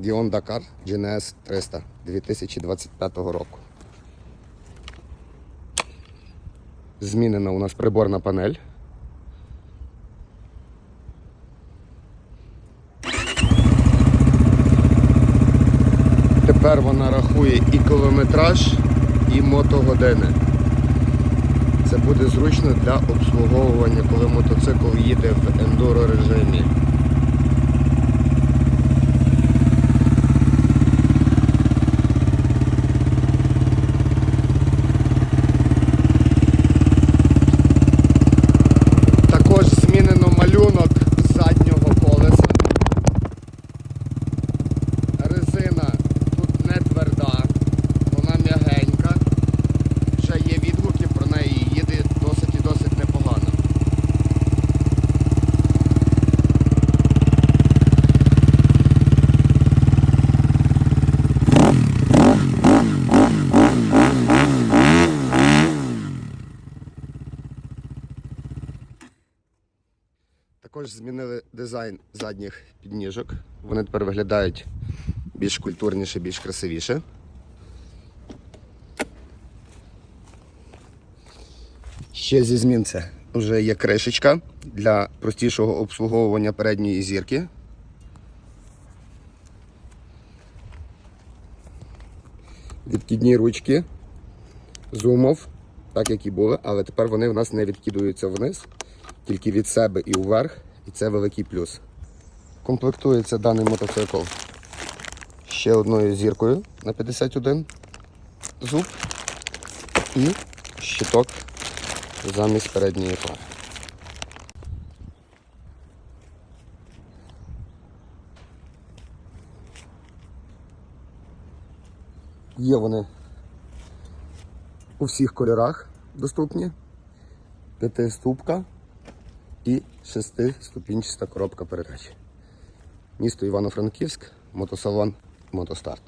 Dion Dakar GNS 300 2025 року. Змінена у нас приборна панель. Тепер вона рахує і кілометраж, і мотогодини. Це буде зручно для обслуговування, коли мотоцикл їде в ендуро режимі. Також змінили дизайн задніх підніжок. Вони тепер виглядають більш культурніше, більш красивіше. Ще зі змін це вже є кришечка для простішого обслуговування передньої зірки. Відкидні ручки, зумов, так як і були, але тепер вони в нас не відкидуються вниз, тільки від себе і вверх, і це великий плюс. Комплектується даний мотоцикл ще одною зіркою на 51 зуб і щиток замість передньої пари. Є вони у всіх кольорах доступні. П'ятиступка і шестиступінчаста коробка передач. Місто Івано-Франківськ, мотосалон, мотостарт.